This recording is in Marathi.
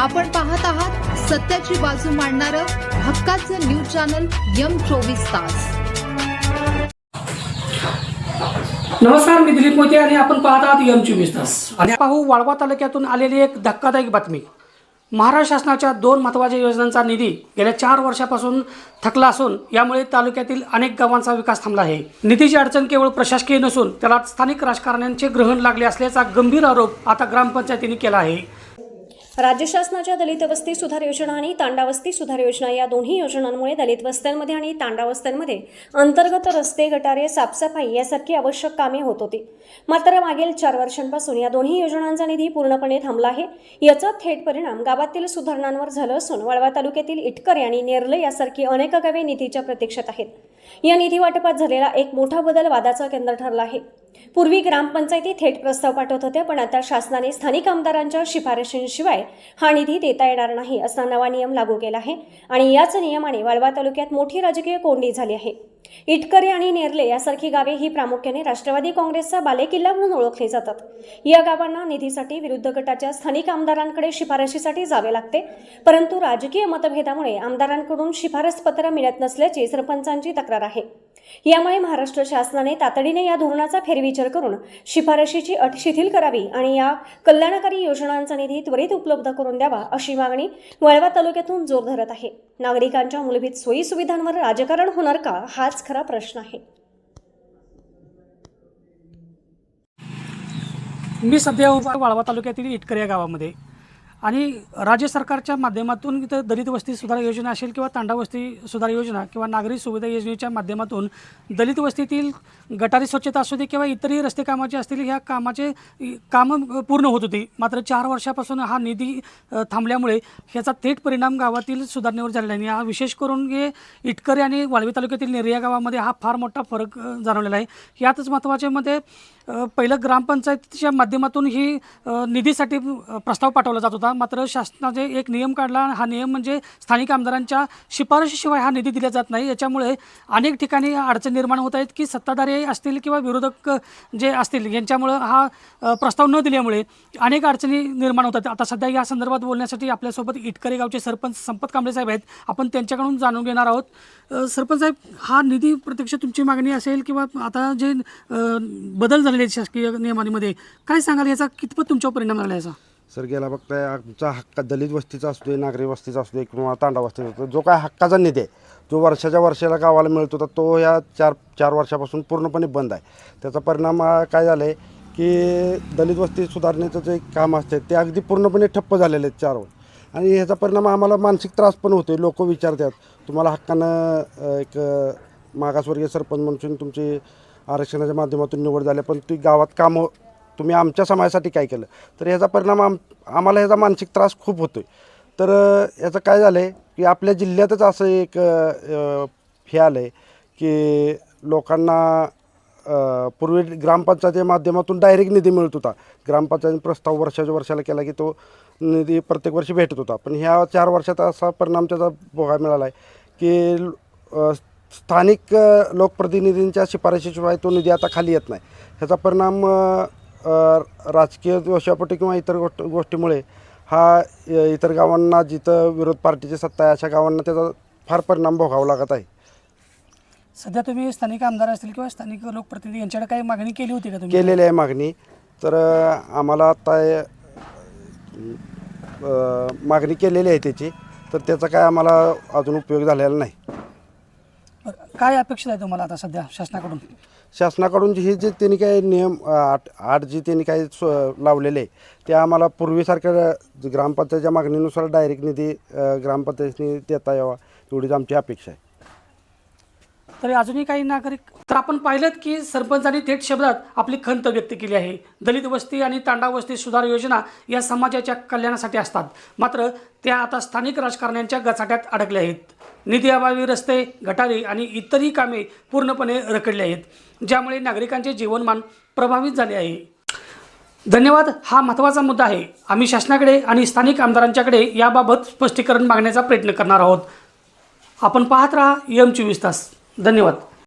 आपण पाहत आहात सत्याची बाजू मांडणारं हक्काचं न्यूज चॅनल यम चोवीस तास. नमस्कार मी दिलीप मोती आणि आपण पाहत आहात यम चोवीस तास. आणि पाहू वाळवा तालुक्यातून आलेली एक धक्कादायक बातमी. महाराष्ट्र शासनाच्या दोन महत्त्वाच्या योजनांचा निधी गेल्या चार वर्षापासून थकला असून यामुळे तालुक्यातील अनेक गावांचा विकास थांबला आहे. निधीची अडचण केवळ प्रशासकीय नसून त्याला स्थानिक राजकारण्यांचे ग्रहण लागले असल्याचा गंभीर आरोप आता ग्रामपंचायतीने केला आहे. राज्य शासनाच्या दलित वस्ती सुधार योजना आणि तांडावस्ती सुधार योजना या दोन्ही योजनांमुळे दलित वस्त्यांमध्ये आणि तांडावस्त्यांमध्ये अंतर्गत रस्ते गटारे साफसफाई यासारखी आवश्यक कामे होत होती. मात्र मागील चार वर्षांपासून या दोन्ही योजनांचा निधी पूर्णपणे थांबला आहे. याचा थेट परिणाम गावातील सुधारणांवर झाला असून वाळवा तालुक्यातील इटकर आणि नेरले यासारखी अनेक गावे निधीच्या प्रतीक्षेत आहेत. या निधी वाटपात झालेला एक मोठा बदल वादाचा केंद्र ठरला आहे. पूर्वी ग्रामपंचायती थेट प्रस्ताव पाठवत होत्या पण आता शासनाने स्थानिक आमदारांच्या शिफारशींशिवाय हा निधी देता येणार नाही असा नवा नियम लागू केला आहे आणि याच नियमाने वाळवा तालुक्यात मोठी राजकीय कोंडी झाली आहे. इटकरे आणि नेरले यासारखी गावे ही प्रामुख्याने राष्ट्रवादी काँग्रेसचा बालेकिल्ला म्हणून ओळखली जातात. या गावांना निधीसाठी विरुद्ध गटाच्या स्थानिक आमदारांकडे शिफारशीसाठी जावे लागते परंतु राजकीय मतभेदामुळे आमदारांकडून शिफारस पत्र मिळत नसल्याची सरपंचांची तक्रार आहे. यामुळे महाराष्ट्र शासनाने तातडीने या धोरणाचा फेरविचार करून शिफारशीची अट शिथिल करावी आणि या कल्याणकारी योजनांचा निधी त्वरित उपलब्ध करून द्यावा अशी मागणी वळवा तालुक्यातून जोर धरत आहे. नागरिकांच्या मूलभूत सोयी सुविधांवर राजकारण होणार का? हाच खरा प्रश्न आहे. मी सध्या वाळवा तालुक्यातील इटकर या गावामध्ये. आणि राज्य सरकारच्या माध्यमातून इथं दलित वस्ती सुधार योजना असेल किंवा तांडा वस्ती सुधार योजना किंवा नागरी सुविधा योजनेच्या माध्यमातून दलित वस्तीतील गटारी स्वच्छता असू दे किंवा इतरही रस्ते कामाचे असतील ह्या कामाचे कामं पूर्ण होत होती. मात्र चार वर्षापासून हा निधी थांबल्यामुळे ह्याचा थेट परिणाम गावातील सुधारणेवर झालेला आहे. आणि हा विशेष करून हे इटकरी आणि वाळवी तालुक्यातील नेरिया गावामध्ये हा फार मोठा फरक जाणवलेला आहे. यातच महत्त्वाच्यामध्ये म्हणजे, पहिलं ग्रामपंचायतीच्या माध्यमातून ही निधीसाठी प्रस्ताव पाठवला जात होता. मात्र शासनाचे एक नियम काढला हा नियम म्हणजे स्थानिक आमदारांच्या शिफारशीशिवाय हा निधी दिला जात नाही. याच्यामुळे अनेक ठिकाणी अडचण निर्माण होत आहेत की सत्ताधारी असतील किंवा विरोधक जे असतील यांच्यामुळं हा प्रस्ताव न दिल्यामुळे अनेक अडचणी निर्माण होतात. आता सध्या या संदर्भात बोलण्यासाठी आपल्यासोबत इटकरे गावचे सरपंच संपत कांबळे साहेब आहेत. आपण त्यांच्याकडून जाणून घेणार आहोत. सरपंच साहेब हा निधी प्रत्यक्ष तुमची मागणी असेल किंवा आता जे बदल झालेले आहेत शासकीय नियमांमध्ये काय सांगाल? याचा कितपत तुमच्यावर परिणाम झाला याचा? सर गेला बघताय आमचा हक्का दलित वस्तीचा असू दे नागरी वस्तीचा असू दे किंवा तांडा वस्तीचा असतो जो काय हक्काचा निधी आहे जो वर्षाच्या वर्षाला गावाला मिळतो तर तो ह्या चार चार वर्षापासून पूर्णपणे बंद आहे. त्याचा परिणाम काय झाला आहे की दलित वस्ती सुधारण्याचं जे काम असते ते अगदी पूर्णपणे ठप्प झालेले आहेत चार वर्ष. आणि ह्याचा परिणाम आम्हाला मानसिक त्रास पण होतो लोक विचारतात तुम्हाला हक्कानं एक मागासवर्गीय सरपंच म्हणून तुमची आरक्षणाच्या माध्यमातून निवड झाली पण ती गावात कामं तुम्ही आमच्या समाजासाठी काय केलं? तर ह्याचा परिणाम आम आम्हाला ह्याचा मानसिक त्रास खूप होतो आहे तर याचं काय झालं आहे की आपल्या जिल्ह्यातच असं एक अ, हे आलं आहे की लोकांना अ, पूर्वी ग्रामपंचायतीच्या माध्यमातून डायरेक्ट निधी मिळत होता. ग्रामपंचायत प्रस्ताव वर्षाच्या वर्षाला केला की तो निधी प्रत्येक वर्षी भेटत होता. पण ह्या चार वर्षात असा परिणाम त्याचा बघायला मिळाला आहे की अ, स्थानिक अ, लोकप्रतिनिधींच्या शिफारशीशिवाय तो निधी आता खाली येत नाही. ह्याचा परिणाम अ, राजकीय दोषापोटी किंवा इतर गोष्ट गोष्टीमुळे हा इतर गावांना जिथं विरोध पार्टीची सत्ता आहे अशा गावांना त्याचा फार परिणाम भोगावा लागत आहे. सध्या तुम्ही स्थानिक आमदार असतील किंवा स्थानिक लोकप्रतिनिधी यांच्याकडे काही मागणी केली होती का तुम्ही? केलेली आहे मागणी. तर आम्हाला आता मागणी केलेली आहे त्याची. तर त्याचा काय आम्हाला अजून उपयोग झालेला नाही. बरं, काय अपेक्षित आहे तुम्हाला आता सध्या शासनाकडून? शासनाकडून जी- हे जे त्यांनी काही नियम अ, आठ आठ जे त्यांनी काही स्व- लावलेले ते आम्हाला पूर्वीसारख्या ग्रामपंचायतच्या मागणीनुसार डायरेक्ट निधी अ, ग्रामपंचायतीने देता यावा एवढीच आमची अपेक्षा आहे. तरी अजूनही काही नागरिक तर आपण पाहिलं की सरपंचांनी थेट शब्दात आपली खंत व्यक्त केली आहे. दलित वस्ती आणि तांडा वस्ती सुधार योजना या समाजाच्या कल्याणासाठी असतात. मात्र त्या आता स्थानिक राजकारण्यांच्या गचाट्यात अडकल्या आहेत. निधी अभावी रस्ते गटारी आणि इतरही कामे पूर्णपणे रखडली आहेत ज्यामुळे नागरिकांचे जीवनमान प्रभावित झाले आहे. धन्यवाद. हा महत्त्वाचा मुद्दा आहे. आम्ही शासनाकडे आणि स्थानिक आमदारांच्याकडे याबाबत स्पष्टीकरण मागण्याचा प्रयत्न करणार आहोत. आपण पाहत राहा. एम चोवीस तास. धन्यवाद.